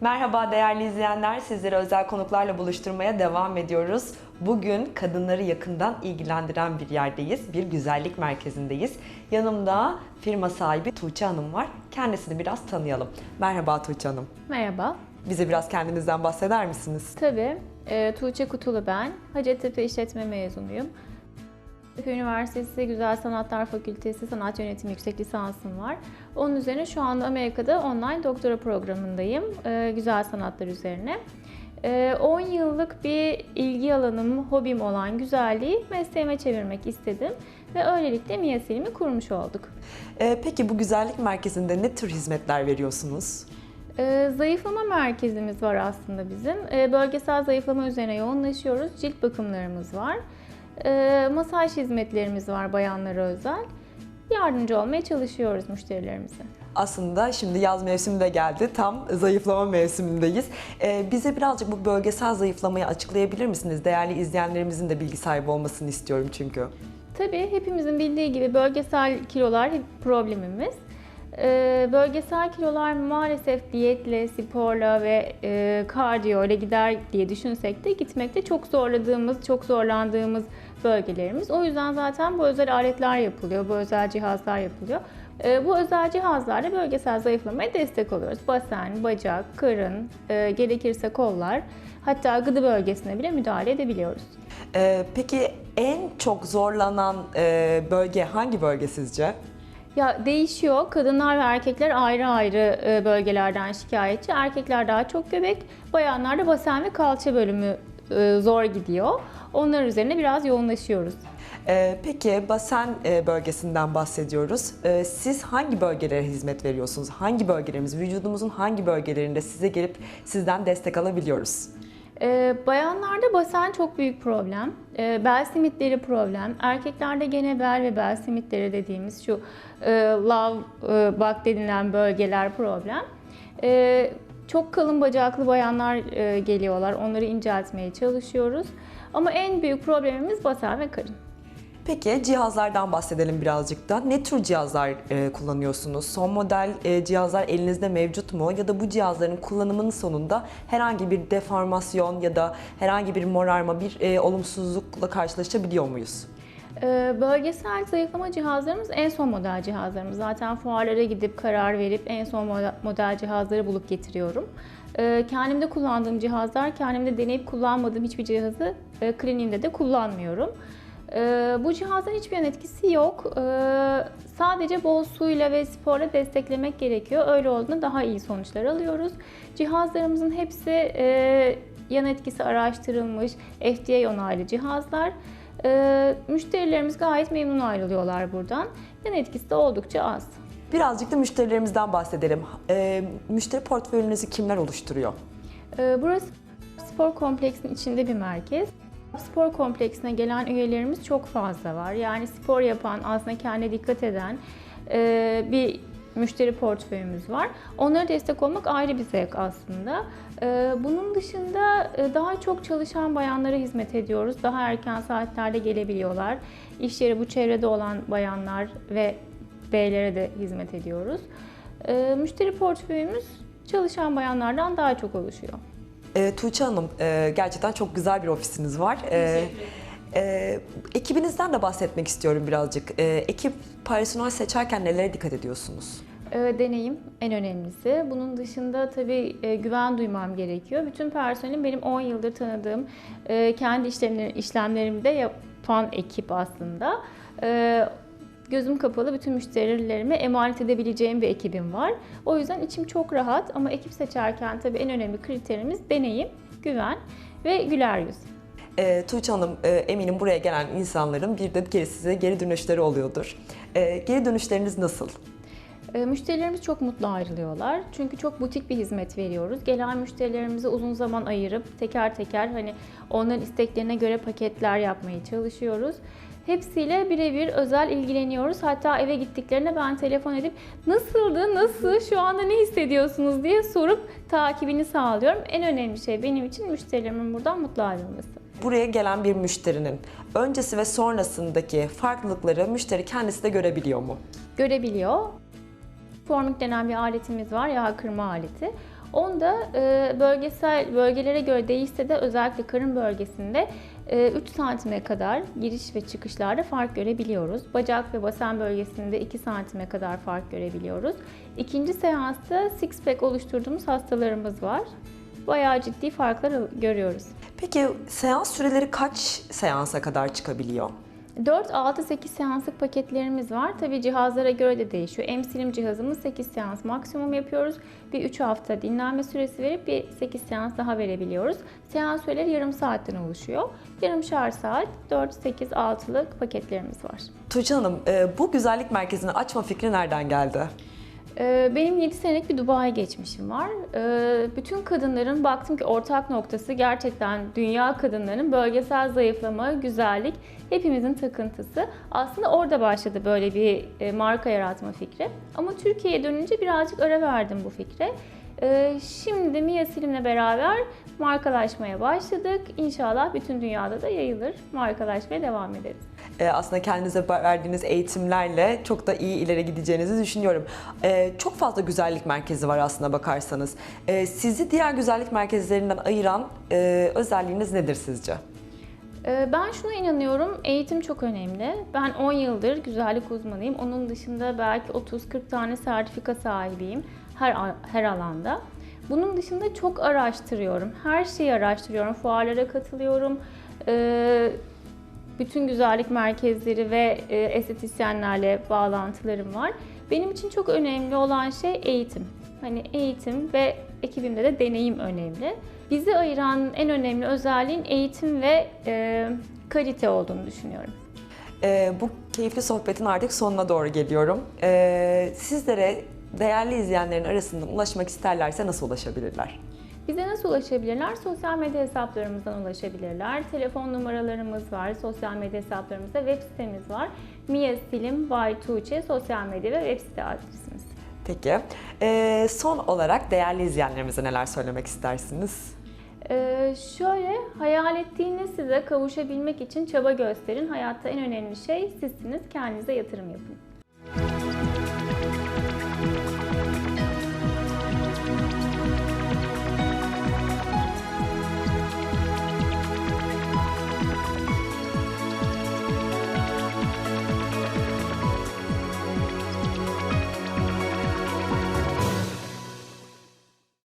Merhaba değerli izleyenler, sizleri özel konuklarla buluşturmaya devam ediyoruz. Bugün kadınları yakından ilgilendiren bir yerdeyiz, bir güzellik merkezindeyiz. Yanımda firma sahibi Tuğçe Hanım var. Kendisini biraz tanıyalım. Merhaba Tuğçe Hanım. Merhaba. Bize biraz kendinizden bahseder misiniz? Tabii. E, Tuğçe Kutulu ben. Hacettepe İşletme mezunuyum. Hacettepe Üniversitesi Güzel Sanatlar Fakültesi Sanat Yönetimi Yüksek Lisansım var. Onun üzerine şu anda Amerika'da online doktora programındayım. e, güzel sanatlar üzerine. E, 10 yıllık bir ilgi alanım, hobim olan güzelliği mesleğime çevirmek istedim. Ve öylelikle Mia Selim'i kurmuş olduk. Peki bu güzellik merkezinde ne tür hizmetler veriyorsunuz? Zayıflama merkezimiz var aslında bizim. Bölgesel zayıflama üzerine yoğunlaşıyoruz. Cilt bakımlarımız var. Ee, masaj hizmetlerimiz var bayanlara özel. Yardımcı olmaya çalışıyoruz müşterilerimize. Aslında şimdi yaz mevsimi de geldi. Tam zayıflama mevsimindeyiz. Ee, bize birazcık bu bölgesel zayıflamayı açıklayabilir misiniz? Değerli izleyenlerimizin de bilgi sahibi olmasını istiyorum çünkü. Tabii hepimizin bildiği gibi bölgesel kilolar problemimiz. Ee, bölgesel kilolar maalesef diyetle, sporla ve e, kardiyo ile gider diye düşünsek de gitmekte çok zorladığımız, çok zorlandığımız bölgelerimiz. O yüzden zaten bu özel aletler yapılıyor, bu özel cihazlar yapılıyor. Ee, bu özel cihazlarla bölgesel zayıflamaya destek oluyoruz. Basen, bacak, karın, e, gerekirse kollar, hatta gıdı bölgesine bile müdahale edebiliyoruz. Ee, peki en çok zorlanan e, bölge hangi bölge sizce? Ya değişiyor. Kadınlar ve erkekler ayrı ayrı e, bölgelerden şikayetçi. Erkekler daha çok göbek, bayanlar da basen ve kalça bölümü e, zor gidiyor. Onlar üzerine biraz yoğunlaşıyoruz. Ee, peki basen e, bölgesinden bahsediyoruz. Siz hangi bölgelere hizmet veriyorsunuz? Hangi bölgelerimiz, vücudumuzun hangi bölgelerinde size gelip sizden destek alabiliyoruz? E, bayanlarda basen çok büyük problem. E, bel simitleri problem. Erkeklerde gene bel ve bel simitleri dediğimiz şu e, love e, bak denilen bölgeler problem. E, çok kalın bacaklı bayanlar e, geliyorlar. Onları inceltmeye çalışıyoruz. Ama en büyük problemimiz basen ve karın. Peki cihazlardan bahsedelim birazcık da. Ne tür cihazlar e, kullanıyorsunuz? Son model e, cihazlar elinizde mevcut mu? Ya da bu cihazların kullanımının sonunda herhangi bir deformasyon ya da herhangi bir morarma, bir e, olumsuzlukla karşılaşabiliyor muyuz? Ee, Bölgesel zayıflama cihazlarımız en son model cihazlarımız. Zaten fuarlara gidip karar verip en son model cihazları bulup getiriyorum. Ee, Kendimde kullandığım cihazlar, kendimde deneyip kullanmadığım hiçbir cihazı e, kliniğimde de kullanmıyorum. Ee, Bu cihazların hiçbir yan etkisi yok. Ee, Sadece bol suyla ve sporla desteklemek gerekiyor. Öyle olduğunda daha iyi sonuçlar alıyoruz. Cihazlarımızın hepsi e, yan etkisi araştırılmış, FDA onaylı cihazlar. Ee, müşterilerimiz gayet memnun ayrılıyorlar buradan. Yan etkisi de oldukça az. Birazcık da müşterilerimizden bahsedelim. E, müşteri portföyünüzü kimler oluşturuyor? Ee, burası spor kompleksinin içinde bir merkez. Spor kompleksine gelen üyelerimiz çok fazla var. Yani spor yapan, aslında kendine dikkat eden e, bir müşteri portföyümüz var. Onlara destek olmak ayrı bir zevk aslında. Ee, Bunun dışında e, daha çok çalışan bayanlara hizmet ediyoruz. Daha erken saatlerde gelebiliyorlar. İş yeri bu çevrede olan bayanlar ve beylere de hizmet ediyoruz. Müşteri portföyümüz çalışan bayanlardan daha çok oluşuyor. E, Tuğçe Hanım, e, gerçekten çok güzel bir ofisiniz var. E, e, ekibinizden de bahsetmek istiyorum birazcık. E, ekip personel seçerken nelere dikkat ediyorsunuz? Deneyim en önemlisi. Bunun dışında tabii e, güven duymam gerekiyor. Bütün personelim benim 10 yıldır tanıdığım, e, kendi işlemleri, işlemlerimi de yapan ekip aslında. Gözüm kapalı bütün müşterilerime emanet edebileceğim bir ekibim var. O yüzden içim çok rahat ama ekip seçerken tabii en önemli kriterimiz deneyim, güven ve güler yüz. E, Tuğçe Hanım, e, eminim buraya gelen insanların bir de geri size geri dönüşleri oluyordur. E, geri dönüşleriniz nasıl? E, Müşterilerimiz çok mutlu ayrılıyorlar. Çünkü çok butik bir hizmet veriyoruz. Gelen müşterilerimize uzun zaman ayırıp teker teker hani onların isteklerine göre paketler yapmaya çalışıyoruz. Hepsiyle birebir özel ilgileniyoruz. Hatta eve gittiklerinde ben telefon edip nasıldı, nasıl, şu anda ne hissediyorsunuz diye sorup takibini sağlıyorum. En önemli şey benim için müşterilerimin buradan mutlu ayrılması. Buraya gelen bir müşterinin öncesi ve sonrasındaki farklılıkları müşteri kendisi de görebiliyor mu? görebiliyor. Formik denen bir aletimiz var, yağ kırma aleti. Onda e, bölgesel bölgelere göre değişse de özellikle karın bölgesinde 3 santime kadar giriş ve çıkışlarda fark görebiliyoruz. Bacak ve basen bölgesinde 2 santime kadar fark görebiliyoruz. İkinci seansta six pack oluşturduğumuz hastalarımız var. Bayağı ciddi farklar görüyoruz. Peki seans süreleri kaç seansa kadar çıkabiliyor? 4, 6, 8 seanslık paketlerimiz var. Tabii cihazlara göre de değişiyor. Emsilim cihazımız 8 seans maksimum yapıyoruz. Bir 3 hafta dinlenme süresi verip bir 8 seans daha verebiliyoruz. Seans süreleri yarım saatten oluşuyor. Yarımşar saat 4, 8, 6'lık paketlerimiz var. Tuğçe Hanım, e, bu güzellik merkezini açma fikri nereden geldi? Ee, Benim 7 senelik bir Dubai geçmişim var. Ee, Bütün kadınların baktım ki ortak noktası gerçekten dünya kadınlarının bölgesel zayıflama, güzellik hepimizin takıntısı. Aslında orada başladı böyle bir e, marka yaratma fikri. Ama Türkiye'ye dönünce birazcık ara verdim bu fikre. Ee, Şimdi Mia Slim'le beraber markalaşmaya başladık. İnşallah bütün dünyada da yayılır. Markalaşmaya devam ederiz. E, aslında kendinize verdiğiniz eğitimlerle çok da iyi ileri gideceğinizi düşünüyorum. E, çok fazla güzellik merkezi var aslında bakarsanız. E, sizi diğer güzellik merkezlerinden ayıran özelliğiniz nedir sizce? Ben şuna inanıyorum, eğitim çok önemli. Ben 10 yıldır güzellik uzmanıyım. Onun dışında belki 30-40 tane sertifika sahibiyim her her alanda. Bunun dışında çok araştırıyorum. Her şeyi araştırıyorum. Fuarlara katılıyorum. Bütün güzellik merkezleri ve e, estetisyenlerle bağlantılarım var. Benim için çok önemli olan şey eğitim. Hani eğitim ve ekibimde de deneyim önemli. Bizi ayıran en önemli özelliğin eğitim ve e, kalite olduğunu düşünüyorum. E, bu keyifli sohbetin artık sonuna doğru geliyorum. E, sizlere değerli izleyenlerin arasından ulaşmak isterlerse nasıl ulaşabilirler? Bize nasıl ulaşabilirler? Sosyal medya hesaplarımızdan ulaşabilirler. Telefon numaralarımız var, sosyal medya hesaplarımızda, web sitemiz var. Mia Silim by Tuğçe sosyal medya ve web site adresimiz. Peki. E, son olarak değerli izleyenlerimize neler söylemek istersiniz? Ee, şöyle, hayal ettiğiniz size kavuşabilmek için çaba gösterin. Hayatta en önemli şey sizsiniz. Kendinize yatırım yapın.